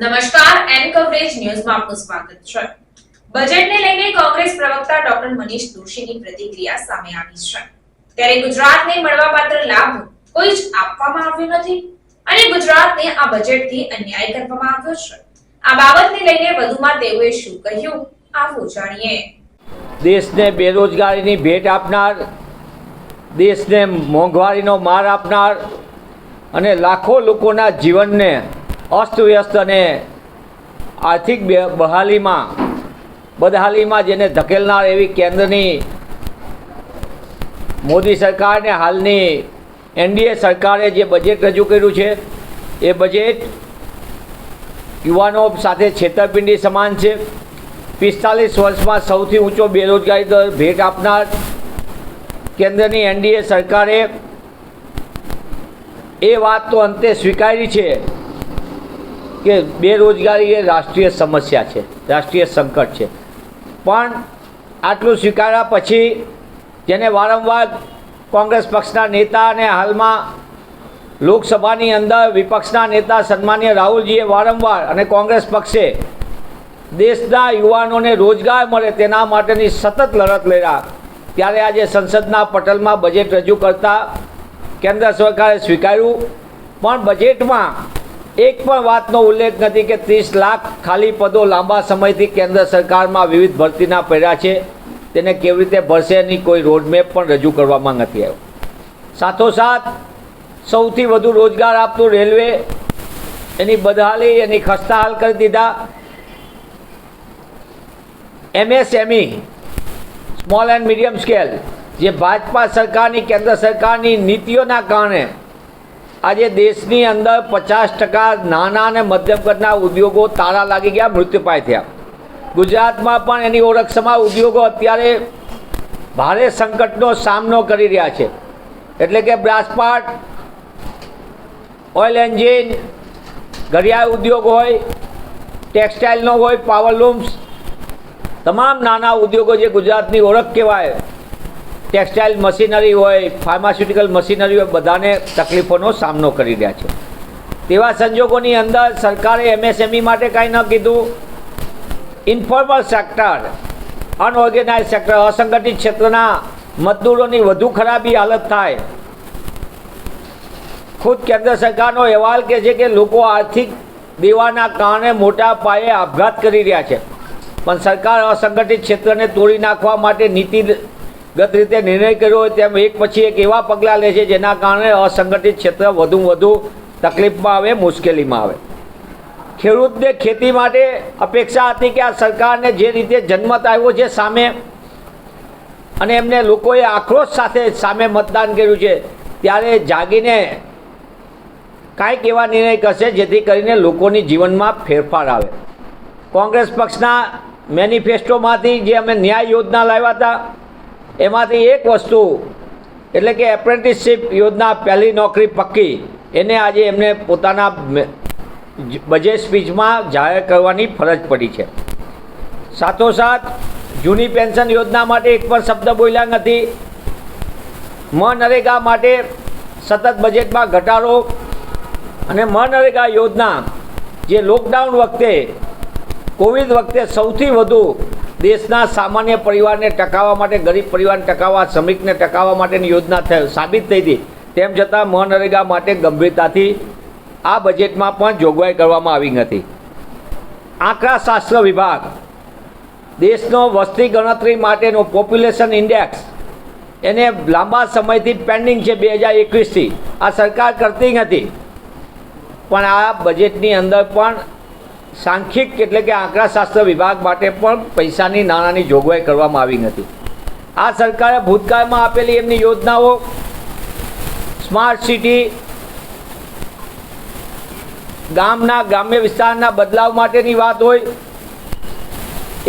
નમસ્કાર, N coverage ન્યૂઝમાં આપનું સ્વાગત છે. બજેટને લઈને કોંગ્રેસ પ્રવક્તા ડોક્ટર મનીષ દોશીની પ્રતિક્રિયા સામે આવી છે. ત્યારે ગુજરાતને મળવાપાત્ર લાભ કોઈ જ આપવામાં આવ્યો નથી અને ગુજરાતને આ બજેટથી અન્યાય કરવામાં આવ્યો છે. આ બાબતને લઈને વધુમાં તેઓએ શું કહ્યું, આવો જાણીએ. દેશને બેરોજગારીની ભેટ આપનાર, દેશને મોંઘવારીનો માર આપનાર અને લાખો લોકોના જીવનને અસ્તવ્યસ્ત અને આર્થિક બહાલીમાં બદહાલીમાં જેને ધકેલનાર એવી કેન્દ્રની મોદી સરકારને હાલની એનડીએ સરકારે જે બજેટ રજૂ કર્યું છે, એ બજેટ યુવાનો સાથે છેતરપિંડી સમાન છે. પિસ્તાલીસ વર્ષમાં સૌથી ઊંચો બેરોજગારી દર ભેટ આપનાર કેન્દ્રની એનડીએ સરકારે એ વાત તો અંતે સ્વીકારી છે. કે બેરોજગારી એ રાષ્ટ્રીય સમસ્યા છે, રાષ્ટ્રીય સંકટ છે. પણ આટલું સ્વીકાર્યા પછી જેને વારંવાર કોંગ્રેસ પક્ષના નેતા અને હાલમાં લોકસભાની અંદર વિપક્ષના નેતા સન્માન્ય રાહુલજીએ વારંવાર અને કોંગ્રેસ પક્ષે દેશના યુવાનોને રોજગાર મળે તેના માટેની સતત લડત લડ્યા. ત્યારે આજે સંસદના પટલમાં બજેટ રજૂ કરતા કેન્દ્ર સરકારે સ્વીકાર્યું. પણ બજેટમાં એક પણ વાતનો ઉલ્લેખ નથી કે ત્રીસ લાખ ખાલી પદો લાંબા સમયથી કેન્દ્ર સરકારમાં વિવિધ ભરતીના પડ્યા છે. તેને કેવી રીતે ભરશે એની કોઈ રોડમેપ પણ રજૂ કરવામાં નથી આવ્યો. સાથોસાથ, સૌથી વધુ રોજગાર આપતું રેલવે એની બદહાલી, એની ખસ્તા હાલ કરી દીધા. MSME, small and medium scale, જે ભાજપા સરકારની, કેન્દ્ર સરકારની નીતિઓના કારણે આજે દેશની અંદર પચાસ ટકા નાના અને મધ્યમ કદના ઉદ્યોગો તાળા લાગી ગયા મૃત્યુપાય થયા. ગુજરાતમાં પણ એની ઓળખ સમા ઉદ્યોગો અત્યારે ભારે સંકટનો સામનો કરી રહ્યા છે. એટલે કે બ્રાસપાટ, ઓઇલ એન્જિન, ઘડિયાળ ઉદ્યોગ હોય, ટેક્સટાઇલનો હોય પાવરલૂમ્સ તમામ નાના ઉદ્યોગો જે ગુજરાતની ઓળખ કહેવાય ટેક્સટાઇલ મશીનરી હોય, ફાર્માસ્યુટિકલ મશીનરી હોય, બધાને તકલીફોનો સામનો કરી રહ્યા છે. તેવા સંજોગોની અંદર સરકારે એમએસએમઈ માટે કાંઈ ન કીધું. ઇન્ફોર્મલ સેક્ટર અનઓર્ગેનાઇઝ સેક્ટર અસંગઠિત ક્ષેત્રના મજદૂરોની વધુ ખરાબી હાલત થાય. ખુદ કેન્દ્ર સરકારનો અહેવાલ કહે છે કે લોકો આર્થિક દેવાના કારણે મોટા પાયે આપઘાત કરી રહ્યા છે. પણ સરકાર અસંગઠિત ક્ષેત્રને તોડી નાખવા માટે નીતિગત રીતે નિર્ણય કર્યો હોય તેમ એક પછી એક એવા પગલાં લે છે જેના કારણે અસંગઠિત ક્ષેત્ર વધુ વધુ તકલીફમાં આવે, મુશ્કેલીમાં આવે. ખેડૂતને ખેતી માટે અપેક્ષા હતી કે આ સરકારને જે રીતે જન્મત આવ્યો છે સામે અને એમને લોકોએ આક્રોશ સાથે સામે મતદાન કર્યું છે, ત્યારે જાગીને કાંઈક એવા નિર્ણય કરશે જેથી કરીને લોકોની જીવનમાં ફેરફાર આવે. કોંગ્રેસ પક્ષના મેનિફેસ્ટોમાંથી જે અમે ન્યાય યોજના લાવ્યા હતા એમાંથી એક વસ્તુ, એટલે કે એપ્રેન્ટિસશીપ યોજના પહેલી નોકરી પક્કી, એને આજે એમને પોતાના બજેટ સ્પીચમાં જાહેર કરવાની ફરજ પડી છે. સાથોસાથ, જૂની પેન્શન યોજના માટે એક પણ શબ્દ બોલ્યા નથી. મનરેગા માટે સતત બજેટમાં ઘટાડો અને મનરેગા યોજના, જે લોકડાઉન વખતે કોવિડ વખતે સૌથી વધુ દેશના સામાન્ય પરિવારને ટકાવવા માટે, ગરીબ પરિવારને ટકાવવા, શ્રમિકને ટકાવવા માટેની યોજના થયો સાબિત થઈ હતી. તેમ છતાં મનરેગા માટે ગંભીરતાથી આ બજેટમાં પણ જોગવાઈ કરવામાં આવી નથી આંકડાશાસ્ત્ર વિભાગ. દેશનો વસ્તી ગણતરી માટેનો પોપ્યુલેશન ઇન્ડેક્સ. એને લાંબા સમયથી પેન્ડિંગ છે બે હજાર એકવીસથી. આ સરકાર કરતી નથી. પણ આ બજેટની અંદર પણ સાંખ્યિક એટલે કે આંકડાશાસ્ત્ર વિભાગ માટે પણ પૈસાની નાણાંની જોગવાઈ કરવામાં આવી નથી. આ સરકારે ભૂતકાળમાં આપેલી એમની યોજનાઓ સ્માર્ટ સિટી ગામના ગ્રામ્ય વિસ્તારના બદલાવ માટેની વાત હોય,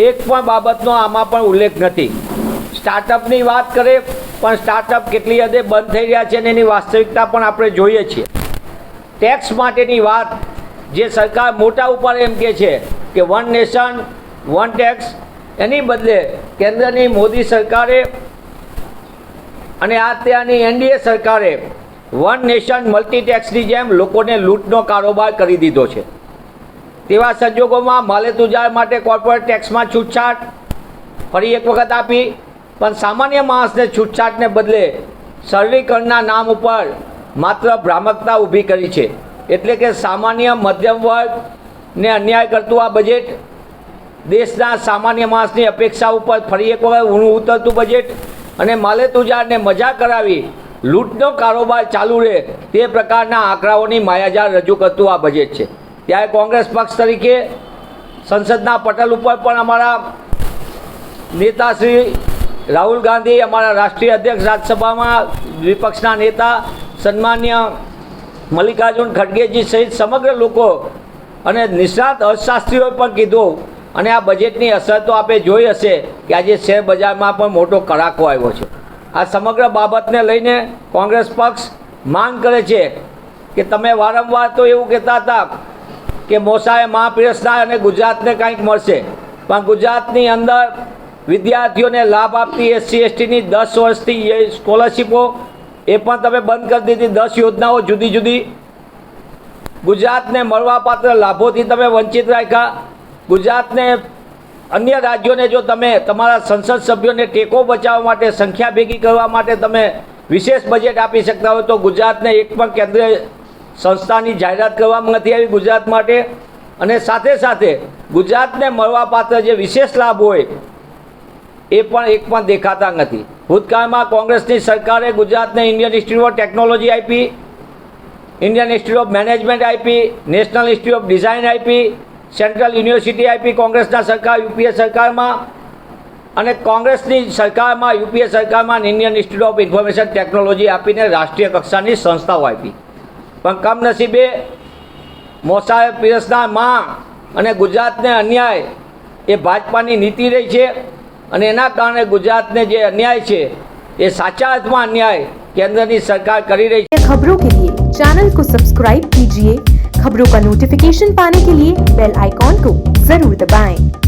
એક પણ બાબતનો આમાં પણ ઉલ્લેખ નથી. સ્ટાર્ટઅપની વાત કરે પણ સ્ટાર્ટઅપ કેટલી હદે બંધ થઈ રહ્યા છે અને એની વાસ્તવિકતા પણ આપણે જોઈએ છીએ. ટેક્સ માટેની વાત જે સરકાર મોટા ઉપર એમ કે છે કે વન નેશન વન ટેક્સ એની બદલે કેન્દ્રની મોદી સરકારે અને આ ત્યાંની એનડીએ સરકારે વન નેશન મલ્ટીટેક્સની જેમ લોકોને લૂંટનો કારોબાર કરી દીધો છે. તેવા સંજોગોમાં માલેતુજાર માટે કોર્પોરેટ ટેક્સમાં છૂટછાટ ફરી એક વખત આપી, પણ સામાન્ય માણસને છૂટછાટને બદલે સરળીકરણના નામ ઉપર માત્ર ભ્રામકતા ઊભી કરી છે. એટલે કે સામાન્ય મધ્યમ વર્ગને અન્યાય કરતું આ બજેટ દેશના સામાન્ય માણસની અપેક્ષા ઉપર ફરી એક વખત ઊણું ઉતરતું બજેટ અને માલેતુજારને મજા કરાવી લૂંટનો કારોબાર ચાલુ રહે તે પ્રકારના આંકડાઓની માયાજાળ રજૂ કરતું આ બજેટ છે. ત્યારે કોંગ્રેસ પક્ષ તરીકે સંસદના પટલ ઉપર પણ અમારા નેતા શ્રી રાહુલ ગાંધી, અમારા રાષ્ટ્રીય અધ્યક્ષ રાજ્યસભામાં વિપક્ષના નેતા, સન્માન્ય મલ્લિકાર્જુન ખડગેજી સહિત સમગ્ર લોકો અને નિષ્ણાત અર્થશાસ્ત્રીઓએ પણ કીધું અને આ બજેટની અસર તો આપણે જોઈ હશે કે આજે શેર બજારમાં પણ મોટો કડાકો આવ્યો છે. આ સમગ્ર બાબતને લઈને કોંગ્રેસ પક્ષ માંગ કરે છે કે તમે વારંવાર તો એવું કહેતા હતા કે મોસાએ મહાપીરસના અને ગુજરાતને કંઈક મળશે. પણ ગુજરાતની અંદર વિદ્યાર્થીઓને લાભ આપતી એસસી એસટીની દસ વર્ષથી એ સ્કોલરશીપો એ પણ તમે બંધ કરી દીધી. દસ યોજનાઓ જુદી જુદી. ગુજરાતને મળવાપાત્ર લાભોથી તમે વંચિત રાખ્યા. ગુજરાતને અન્ય રાજ્યોને જો તમે તમારા સંસદ સભ્યોને ટેકો બચાવવા માટે સંખ્યા ભેગી કરવા માટે તમે વિશેષ બજેટ આપી શકતા હોય તો ગુજરાતને એક પણ કેન્દ્રીય સંસ્થાની જાહેરાત કરવામાં નથી આવી ગુજરાત માટે. અને સાથે સાથે ગુજરાતને મળવાપાત્ર જે વિશેષ લાભ હોય એ પણ એક પણ દેખાતા નથી. ભૂતકાળમાં કોંગ્રેસની સરકારે ગુજરાતને ઇન્ડિયન ઇન્સ્ટિટ્યૂટ ઓફ ટેકનોલોજી આપી, ઇન્ડિયન ઇન્સ્ટિટ્યૂટ ઓફ મેનેજમેન્ટ આપી, નેશનલ ઇન્સ્ટિટ્યૂટ ઓફ ડિઝાઇન આપી, સેન્ટ્રલ યુનિવર્સિટી આપી કોંગ્રેસના સરકાર, યુપીએ સરકારમાં અને કોંગ્રેસની સરકારમાં, યુપીએ સરકારમાં Indian institute of information technology આપીને રાષ્ટ્રીય કક્ષાની સંસ્થાઓ આપી. પણ કમનસીબે મોસાએ પીરસના માં અને ગુજરાતને અન્યાય એ ભાજપાની નીતિ રહી છે. અને એના કારણે ગુજરાતને જે અન્યાય છે એ સાચા અર્થમાં અન્યાય કેન્દ્રની સરકાર કરી રહી છે खबरों के लिए चैनल को सब्सक्राइब कीजिए खबरों का नोटिफिकेशन पाने के लिए बेल आइकॉन को जरूर दबाएं।